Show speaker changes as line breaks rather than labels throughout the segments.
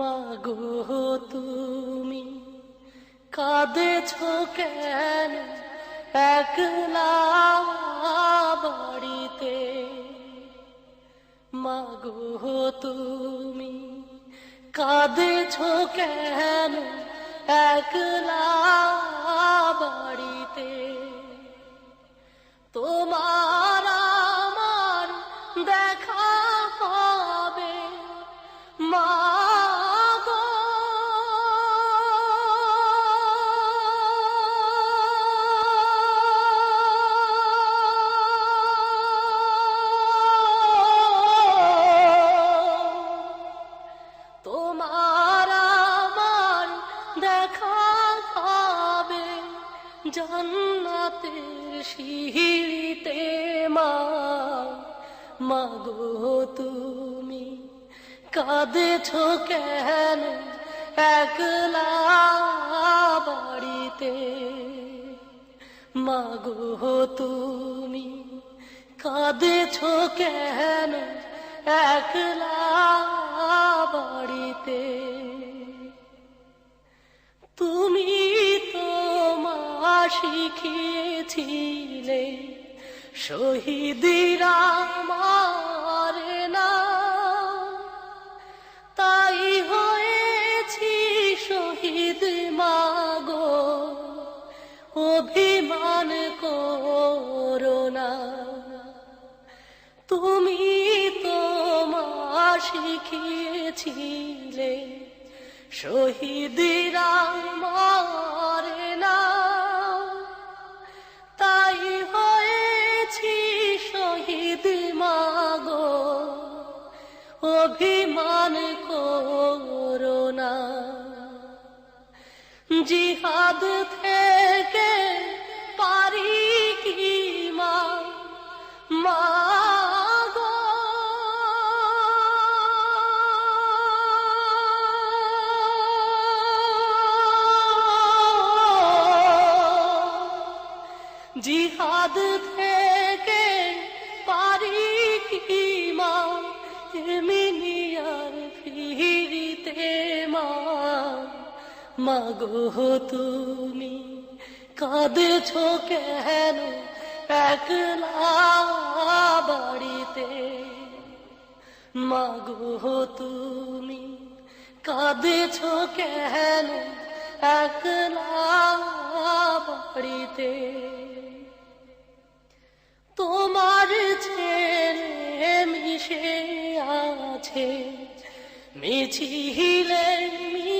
মাগো তুমি কাঁদেছ কেন একলা বাড়িতে? মাগো তুমি কাঁদেছ কেন একলা জান্নাতের সিঁড়িতে মা মাগো তুমি কাঁদেছ কেন একলা বাড়িতে? মাগো তুমি কাঁদেছ কেন একলা বাড়িতে? তুমি শিখিয়েছিলে, শহীদিরা মারে না। তাই হয়েছি শহীদ মাগো, অভিমান করোনা তুমি তো মা শিখিয়েছিলে, শহীদিরা মারে জিহাদ থেকে পারি কি মা? মা জিহাদ থেকে মাগো তুমি, কাঁদেছ কেন একলা বাড়িতে? মাগো তুমি, কাঁদেছ কেন একলা বাড়িতে? তোমার ছেলে মিশে আছে, মিছিলে মিছিলে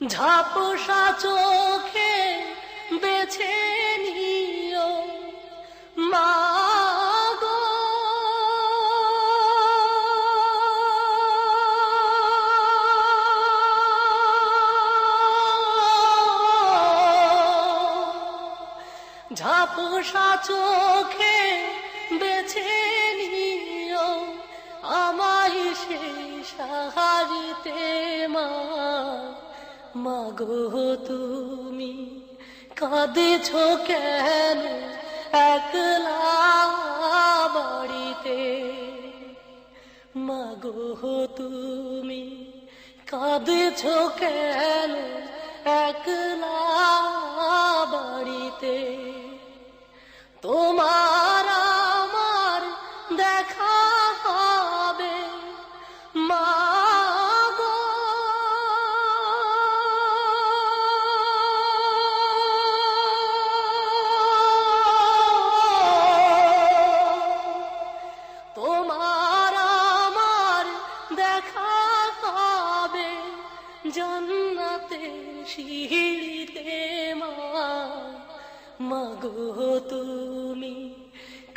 ঝাপসা চোখে বেছে নিও। মাগো ঝাপসা চোখে বেছে নিও। আমায় সেই সাহারিতে মা মাগো তুমি কাঁদেছ কেন একলা বাড়িতে? মাগো তুমি কাঁদেছ কেন একলা বাড়িতে? তোমার